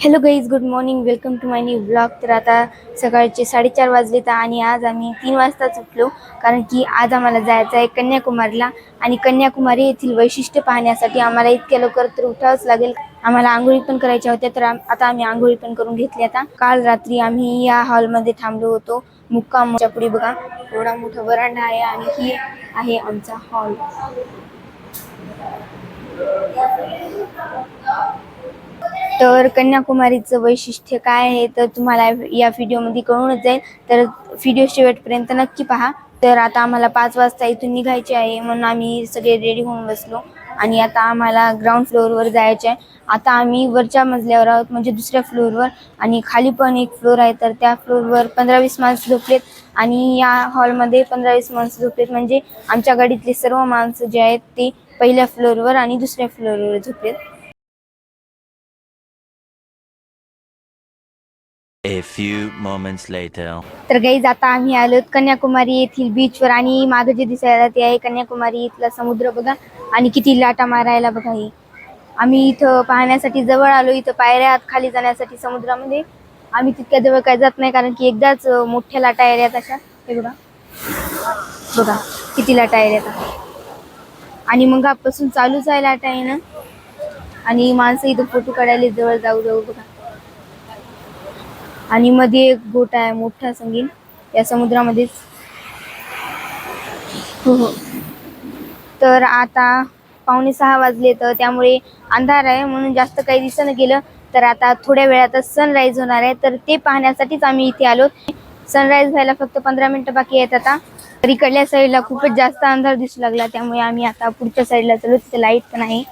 Hello guys good morning welcome to my new blog तर आता सकाळचे साडेचार वाजले तर आणि आज आम्ही तीन वाजताच उठलो कारण की आज आम्हाला जायचं आहे कन्याकुमारीला. आणि कन्याकुमारी येथील वैशिष्ट्य पाहण्यासाठी आम्हाला इतक्या लवकर तर उठावंच लागेल. आम्हाला आंघोळी पण करायच्या होत्या तर आता आम्ही आंघोळी पण करून घेतली आता. काल रात्री आम्ही या हॉलमध्ये थांबलो होतो. मुक्कामच्या पुढे बघा. एवढा मोठा वरांडा आहे आणि ही आहे आमचा हॉल. तर कन्याकुमारीचं वैशिष्ट्य काय आहे? तर तुम्हाला या व्हिडिओमध्ये कळूनच जाईल. तर व्हिडिओ शेवटपर्यंत नक्की पहा. तर आता आम्हाला पाच वाजता इथून निघायचे आहे. म्हणून आम्ही सगळे रेडी होऊन बसलो. आणि आता आम्हाला ग्राउंड फ्लोअरवर जायचे आहे. आता आम्ही वरच्या मजल्यावर आहोत म्हणजे दुसऱ्या फ्लोअरवर आणि खाली पण एक फ्लोअर आहे. तर त्या फ्लोअरवर पंधरा वीस माणसं झोपलेत. आणि या हॉलमध्ये पंधरा वीस माणसं झोपलेत. म्हणजे आमच्या गाडीतले सर्व माणसं जे आहेत ते पहिल्या फ्लोअरवर आणि दुसऱ्या फ्लोअरवर झोपलेत. A few moments later. तर गाईज आता आम्ही आलो कन्याकुमारी येथील बीचवर आणि मागे जे दिसायला ते आहे कन्याकुमारी इथला समुद्र बघा आणि किती लाटा मारायला बघा हे. आम्ही इथं पाहण्यासाठी जवळ आलो इथं पायऱ्या आत खाली जाण्यासाठी समुद्रामध्ये. आम्ही तितक्या जवळ काय जात नाही कारण की एकदाच अं, मोठ्या लाटा आहेत अशा. हे बघा. बघा किती लाटा येतात आणि मग पासून चालूच आहे लाटा येणं. आणि माणसं इथं फोटो काढायला जवळ जाऊ जाऊ बघा. आणि मध्ये एक गोटा आहे मोठा संगीन. या समुद्रामध्येच हो हो. तर आता पावणे सहा वाजले तर त्यामुळे अंधार आहे म्हणून जास्त काही दिसणं गेलं. तर आता थोड्या वेळातच सनराईज होणार आहे तर ते पाहण्यासाठीच आम्ही इथे आलो. सनराईज व्हायला फक्त पंधरा मिनिटं बाकी आहेत आता. तर इकडल्या साईडला खूपच जास्त अंधार दिसू लागला त्यामुळे आम्ही आता पुढच्या साईडला चलो. तिथे लाइट पण आहे.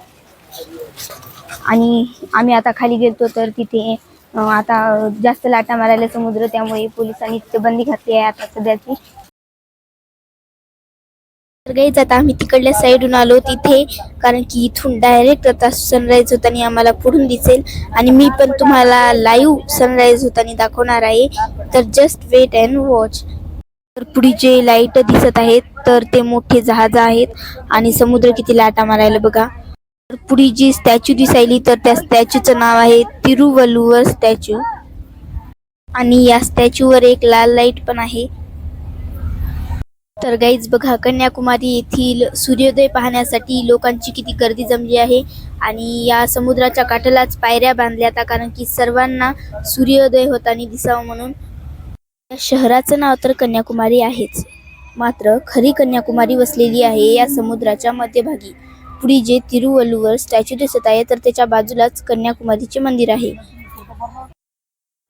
आणि आम्ही आता खाली गेलतो तर तिथे आता जास्त लाटा मारायला समुद्र त्यामुळे पोलिसांनी तिथे बंदी घातली आहे आता सध्याची. गाईज आता आम्ही तिकडल्या साईडून आलो तिथे कारण की इथून डायरेक्ट आता सनराईज होताना आम्हाला पुढून दिसेल. आणि मी पण तुम्हाला लाईव्ह सनराईज होताना दाखवणार आहे. तर जस्ट वेट अँड वॉच तर पुढे जे लाइट दिसत आहेत तर ते मोठे जहाज आहेत. आणि समुद्र किती लाटा मारायला बघा. पुढे जी स्टॅच्यू दिसायली तर त्या स्टॅच्यूचं नाव आहे तिरुवल्लुवर स्टॅच्यू आणि या स्टॅच्यूवर एक लाल लाइट पण आहे. तर गाईज बघा कन्याकुमारी येथील सूर्योदय पाहण्यासाठी लोकांची किती गर्दी जमली आहे. आणि या समुद्राच्या काठालाच पायऱ्या बांधल्या आता कारण की सर्वांना सूर्योदय होताना दिसावं म्हणून. या शहराचं नाव तर कन्याकुमारी आहेच. मात्र खरी कन्याकुमारी वसलेली आहे या समुद्राच्या मध्यभागी. पुढे जे तिरुवल्लुवर स्टॅच्यू दिसत आहे तर त्याच्या बाजूलाच कन्याकुमारीचे मंदिर आहे.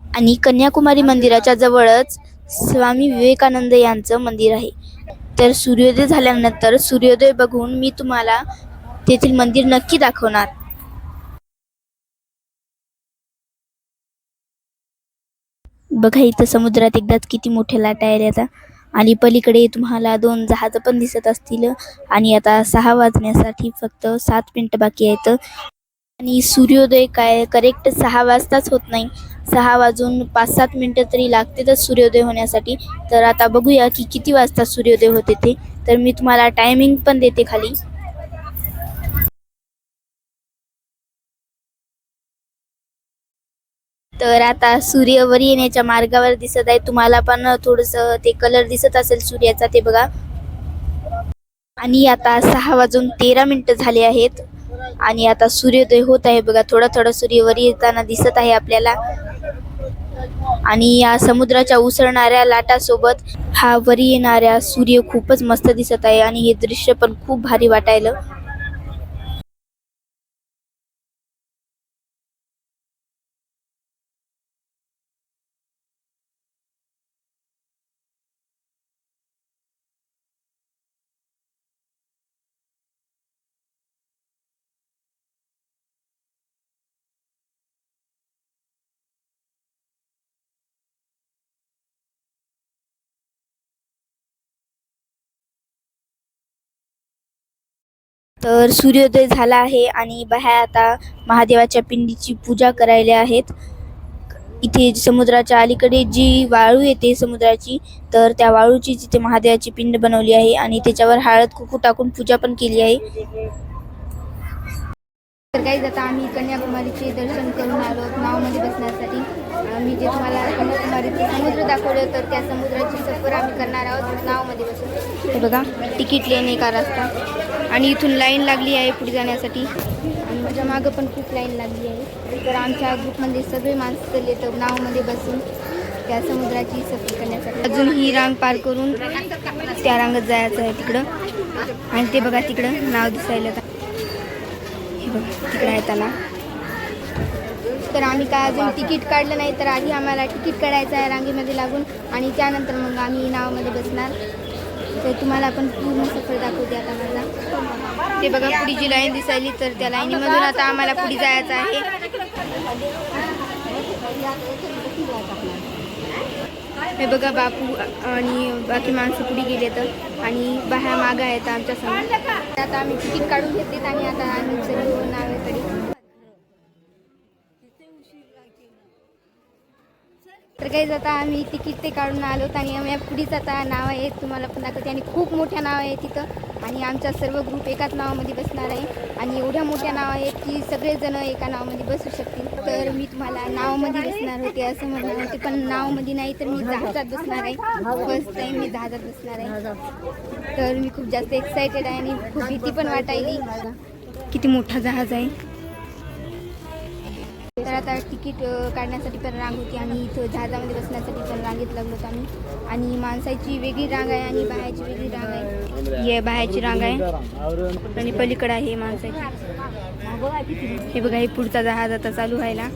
आणि कन्याकुमारी मंदिराच्या जवळच स्वामी विवेकानंद यांचं मंदिर आहे. तर सूर्योदय झाल्यानंतर सूर्योदय बघून मी तुम्हाला तेथील मंदिर नक्की दाखवणार. बघा इथं समुद्रात एकदाच किती मोठ्या लाटा आहेत आता. आणि पलीकडे तुम्हाला दोन जहाज पण दिसत असतील. आणि आता सहा वाजण्यासाठी फक्त सात मिनटं बाकी आहेत. आणि सूर्योदय काय? करेक्ट सहा वाजताच होत नाही. सहा वाजून पाच सात मिनिटं तरी लागतेच सूर्योदय होण्यासाठी. तर आता बघूया की किती वाजता सूर्योदय होते ते तर मी तुम्हाला टायमिंग पण देते खाली. तर आता सूर्यवर येण्याच्या मार्गावर दिसत आहे. तुम्हाला पण थोडस ते कलर दिसत असेल सूर्याचा ते बघा. आणि आता सहा वाजून तेरा मिनिट झाले आहेत. आणि आता सूर्योदय होत आहे बघा. थोडा थोडा सूर्यवर येताना दिसत आहे आपल्याला. आणि या समुद्राच्या उसळणाऱ्या लाटासोबत हा वरी येणाऱ्या सूर्य खूपच मस्त दिसत आहे. आणि हे दृश्य पण खूप भारी वाटायला. तर सूर्योदय झाला आहे आणि बाहेर आता महादेवाच्या पिंडीची पूजा करायला आहेत. इथे समुद्राच्या अलीकडे जी वाळू येते समुद्राची तर त्या वाळूची तिथे महादेवाची पिंड बनवली आहे आणि त्याच्यावर हळद कुकू टाकून पूजा पण केली आहे. तर काही आता आम्ही कन्याकुमारीचे दर्शन करून आलो आहोत नावमध्ये बसण्यासाठी. आम्ही जे तुम्हाला कन्याकुमारीचे समुद्र दाखवलं तर त्या समुद्राची सफर आम्ही करणार आहोत नावमध्ये बसून. बघा तिकीट लेणे का रस्ता? आणि इथून लाईन लागली आहे पुढे जाण्यासाठी. आणि माझ्या मागं पण खूप लाईन लागली आहे. तर आमच्या ग्रुपमध्ये सगळे माणसं चालले तर नावमध्ये बसून त्या समुद्राची सफर करण्यासाठी. अजून ही रांग पार करून त्या रांगत जायचं आहे तिकडं. आणि ते बघा तिकडं नाव दिसायला हे बघा तिकडं आहे त्याला तर आम्ही काय अजून तिकीट काढलं नाही तर आधी आम्हाला तिकीट काढायचं आहे रांगेमध्ये लागून. आणि त्यानंतर मग आम्ही नावामध्ये बसणार. तर तुम्हाला आपण पूर्ण सफर दाखवते आता आम्हाला ते बघा पुढे जी लाईन दिसायली तर त्या लाईनीमधून आता आम्हाला पुढे जायचं आहे. हे बघा बापू आणि बाकी माणसं पुढे गेले तर आणि बाहेर मागं आहेत आमच्यासमोर. आता आम्ही तिकीट काढून घेतलेत आणि आता आम्ही सर्व नावेकडे. तर काही आता आम्ही तिकीट ते काढून आलो आणि आम्ही पुढेच आता नाव आहे तुम्हाला पण दाखवते. आणि खूप मोठ्या नाव आहे तिथं. आणि आमचा सर्व ग्रुप एकाच नावामध्ये बसणार आहे. आणि एवढ्या मोठ्या नाव आहेत की सगळेजण एका नावामध्ये बसू शकतील. तर मी तुम्हाला नावमध्ये बसणार होते असं म्हणणार होते. पण नावमध्ये नाही तर मी जहाजात बसणार आहे. फर्स्ट टाईम मी जहाजात बसणार आहे. तर मी खूप जास्त एक्सायटेड आहे आणि खूप भीती पण वाटायली. किती मोठा जहाज आहे. तर आता तिकीट काढण्यासाठी पण रांग होती आणि इथं जहाजामध्ये बसण्यासाठी पण रांगेत लागलो होतो आम्ही. आणि माणसाची वेगळी रांग आहे आणि बाहेरची वेगळी रांग आहे. हे बाहेरची रांग आहे. आणि पलीकडं आहे माणसाची. हे बघा हे पुढचा जहाज आता चालू व्हायला.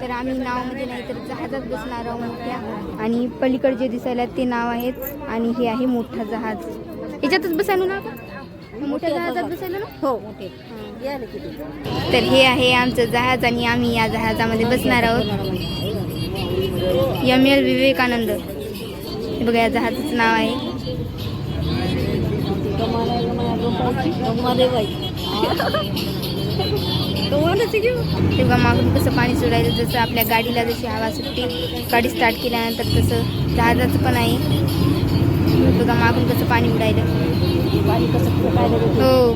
तर आम्ही नावामध्ये नाही तर जहाजात बसणार आहोत मोठ्या. आणि पलीकडे जे दिसायला ते नाव आहेच. आणि हे आहे मोठा जहाज. याच्यातच बसायला ना मोठ्या जहाजात बसायला ना? हो तर हे आहे आमचं जहाज आणि आम्ही या जहाजामध्ये बसणार आहोत. M L Vivekananda. हे बघा या जहाजाचं नाव आहे. हे बघा मागून कसं पाणी सोडायचं जसं आपल्या गाडीला जशी हवा सुटते गाडी स्टार्ट केल्यानंतर तसं जहाजाचं पण आहे. बघा मागून कसं पाणी उडायलं. हो.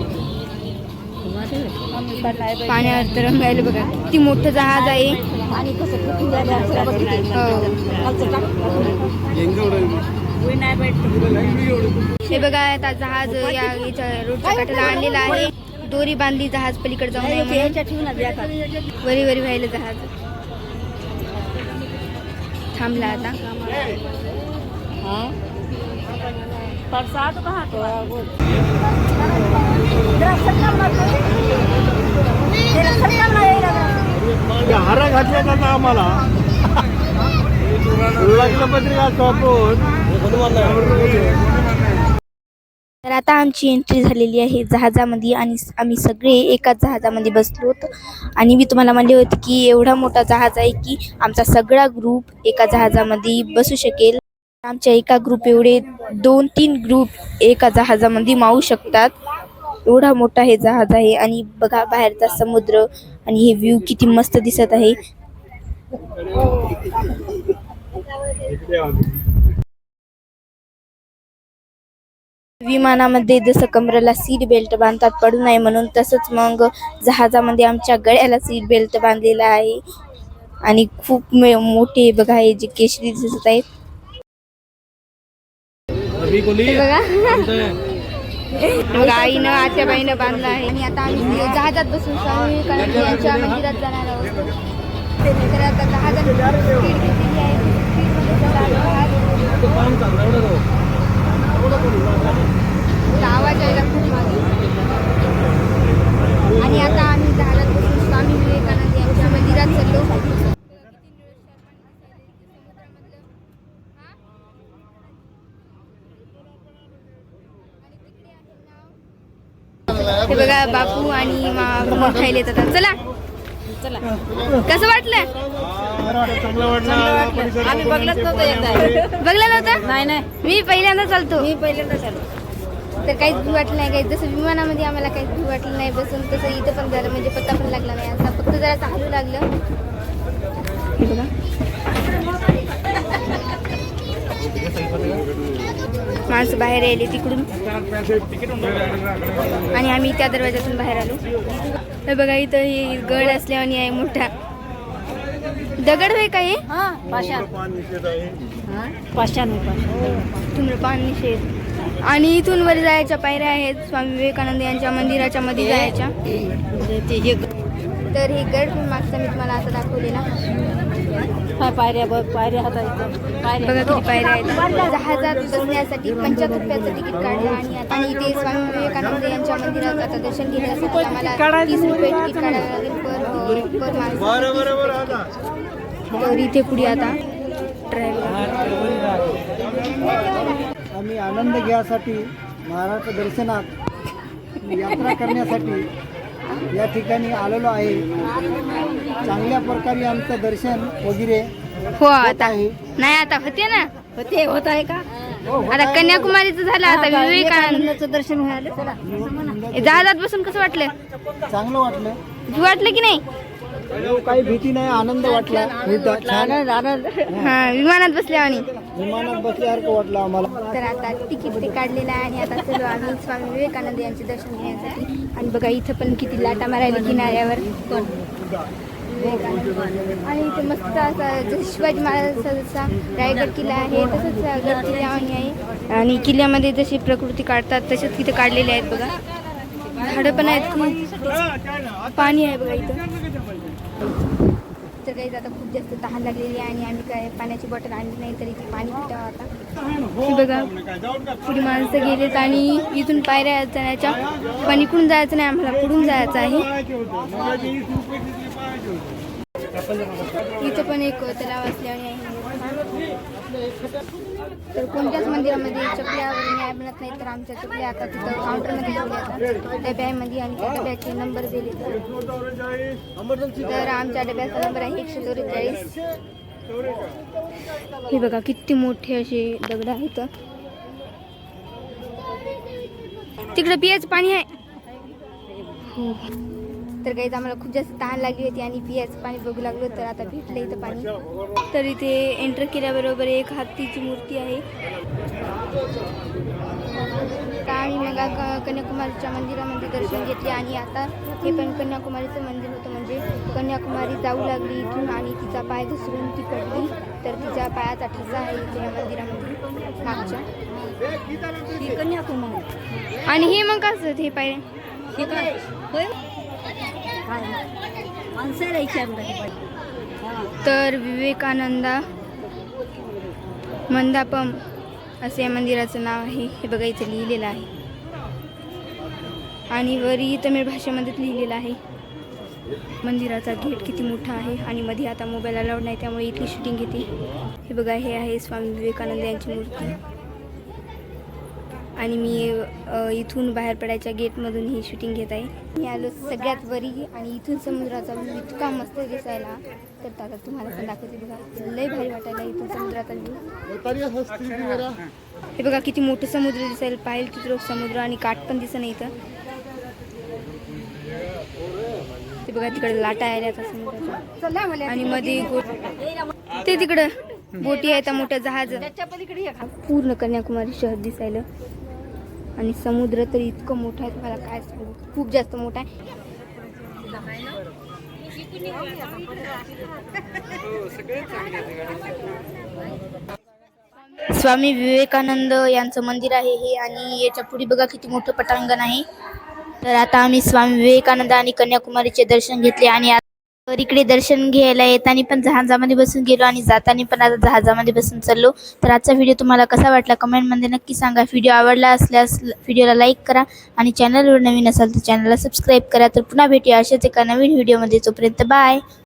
पाण्यावर तरंगायला बघा. किती मोठं जहाज आहे. हो. हे. बघा आता जहाज या याच्या रोडच्या काठाला आणलेला आहे. दोरी बांधली जहाज पलीकडे जाऊन वरी वरी व्हायला जहाज. थांबला आता. परसाद पाहतो हारा घातल्या जाता आम्हाला? लग्नपत्रिका छापून तर आता आमची एंट्री झालेली आहे जहाजामध्ये आणि आम्ही सगळे एकाच जहाजामध्ये बसलो होतो. आणि मी तुम्हाला म्हणले होते की एवढा मोठा जहाज आहे की आमचा सगळा ग्रुप एका जहाजामध्ये बसू शकेल. आमच्या एका ग्रुप एवढे दोन तीन ग्रुप एका जहाजामध्ये मावू शकतात. एवढा मोठा हे जहाज आहे आणि बघा बाहेरचा समुद्र आणि हे व्ह्यू किती मस्त दिसत आहे. विमानामध्ये जसं कमरेला सीट बेल्ट बांधतात पडू नये म्हणून तसंच मग जहाजामध्ये आमच्या गळ्याला सीट बेल्ट बांधलेला आहे. आणि खूप मोठे बघा हे जे केशरी दिसत आहेत. बघा. आईनं आत्या बाईनं बांधला आहे. आणि आता आम्ही जहाजात बसून स्वामी विवेकानंद यांच्या मंदिरात जाणार आहोत. तर आता जहाजात स्पीड घेतलेली आहे? आवाज यायला खूप मागे. आणि आता आम्ही जहाजात बसून स्वामी विवेकानंद यांच्या मंदिरात चाललो. हे बघा बापू आणि मा- मोठायले येतात चला चला. कसं वाटलं? आम्ही बघलंच नव्हतं एकदा. बघलं नव्हतं? नाही नाही. मी पहिल्यांदा चालतो. मी पहिल्यांदा चालू तर काहीच भीती वाटलं नाही काही जसं विमानामध्ये आम्हाला काहीच भीती वाटलं नाही बसून तसं इथं पण झालं म्हणजे पत्ता पण लागला नाही. असा फक्त जरा चालू लागलं. माणसं बाहेर यायले तिकडून. आणि आम्ही त्या दरवाजातून बाहेर आलो. तर बघा इथं हे गड असल्यावानी आहे मोठा. दगड आहे का हे? पाषाण. हा धूम्रपान निषेध. आणि इथून वर जायच्या पायऱ्या आहेत स्वामी विवेकानंद यांच्या मंदिराच्या मध्ये जायच्या. तर हे गड मागचा मी तुम्हाला आता दाखवलेला. हा पायऱ्या बघ पायऱ्या हातात बघा किती पायऱ्या आहेत. जहाजात बसण्यासाठी पंच्याहत्तर रुपयाचं तिकीट काढलं आणि आता इथे स्वामी विवेकानंद यांच्या मंदिरात आता दर्शन घेण्यासाठी आम्हाला तीस रुपये तिकीट काढायला लागेल पर पर माणूस. तर इथे पुढे आता ट्रॅव्हल आम्ही आनंद घ्यासाठी महाराष्ट्र दर्शनात यात्रा करण्यासाठी या ठिकाणी आलेलो आहे. चांगल्या प्रकारे आमचं दर्शन वगैरे हो आता आहे. नाही आता होते ना? ते होत आहे का? आता कन्याकुमारीचं झालं आता विवेकानंद विवेकानंदाचं दर्शन व्हायला जहाजात बसून कसं वाटलं? चांगलं वाटलं. वाटलं की नाही? काही भीती नाही आनंद वाटला. होता छान आनंद आनंद हा विमानात बसल्यावानी. विमानात बसल्यासारखं वाटलं आम्हाला. तर आता तिकीट ते काढलेलं आहे. आणि आता चलो आम्ही स्वामी विवेकानंद यांचे दर्शन घेण्यासाठी. आणि बघा इथं पण किती लाटा मारायला किनाऱ्यावर विवेकानंद. आणि इथे मस्त असा जसं शिवाजी महाराजांचा जसा रायगड किल्ला आहे तसंच गड किल्ला आहे. आणि किल्ल्यामध्ये जशी प्रकृती काढतात तसेच तिथे काढलेले आहेत बघा. झाडं पण आहेत खूप. पाणी आहे बघा इथं. तर काही आता खूप जास्त तहान लागलेली आहे आणि आम्ही काय पाण्याची बॉटल आणली नाही तर इथे पाणी पिटावं आता. बघा पुढे माणसं गेलेत आणि इथून पायऱ्या जाण्याच्या पण इकडून जायचं नाही आम्हाला पुढून जायचं आहे. इथं पण एक तलाव असल्याने आहे तर कोणत्याच मंदिरामध्ये चपल्या वगैरे न्याय बनत नाही तर आमच्या चपल्या आता तिथं काउंटरमध्ये ठेवल्या डब्यामध्ये आणि त्या डब्याचे नंबर दिले तर आमच्या डब्याचा नंबर आहे एकशे चौवेचाळीस. हे बघा किती मोठे असे दगड आहेत. तिकडे पियाचं पाणी आहे. हो. तर काही आम्हाला खूप जास्त तहान लागली होती आणि पियाचं पाणी बघू लागलो तर आता भेटलं इथं पाणी. तर इथे एंटर केल्याबरोबर एक हत्तीची मूर्ती आहे. आणि मग क- कन्याकुमारीच्या मंदिरामध्ये दर्शन घेतले आणि आता हे पण कन्याकुमारीचं मंदिर होतं म्हणजे कन्याकुमारी जाऊ लागली इथून आणि तिचा पाय घसरून ती पडली. तर तिच्या पायाचा ठसा आहे इथे या मंदिरामध्ये. मागच्या. कन्याकुमारी. आणि हे मग कसं हे पाय तर विवेकानंदा मंदापम असे या मंदिराचं नाव आहे. हे बघा इथं लिहिलेलं आहे. आणि वरी तमिळ भाषेमध्येच लिहिलेलं आहे. मंदिराचा गेट किती मोठा आहे आणि मध्ये आता मोबाईल अलाउड नाही त्यामुळे इथली शूटिंग घेते हे बघा हे आहे स्वामी विवेकानंद यांची मूर्ती. आणि मी इथून बाहेर पडायच्या गेटमधून ही शूटिंग घेत आहे. मी आलो सगळ्यात वरी आणि इथून समुद्राचा व्ह्यू इतका मस्त दिसायला. तर दादा तुम्हाला पण दाखवते बघा. लय भारी वाटायला इथून समुद्राचा व्ह्यू. हे बघा किती मोठं समुद्र दिसायला. पाहिजे तिथं समुद्र आणि काठ पण दिसत नाही इथं. ते बघा तिकडे लाटा आल्या आणि मध्ये ते तिकडं बोटी आहेत त्या मोठ्या जहाज. पूर्ण कन्याकुमारी शहर दिसायला. आणि समुद्र तर इतकं मोठं आहे तुम्हाला काय सांगू? खूप जास्त मोठा आहे. स्वामी विवेकानंद यांचं मंदिर आहे हे आणि याच्यापुढे बघा किती मोठं पटांगण आहे. तर आता आम्ही स्वामी विवेकानंद आणि कन्याकुमारीचे दर्शन घेतले आणि तर इकडे दर्शन घ्यायला येताना पण जहाजामध्ये बसून गेलो आणि जाताना पण आता जहाजामध्ये बसून चाललो. तर आजचा व्हिडिओ तुम्हाला कसा वाटला कमेंटमध्ये नक्की सांगा. व्हिडिओ आवडला असल्यास व्हिडिओला लाईक करा आणि चॅनलवर नवीन असाल तर चॅनलला सबस्क्राईब करा. तर पुन्हा भेटूया अशाच एका नवीन व्हिडिओमध्ये तोपर्यंत बाय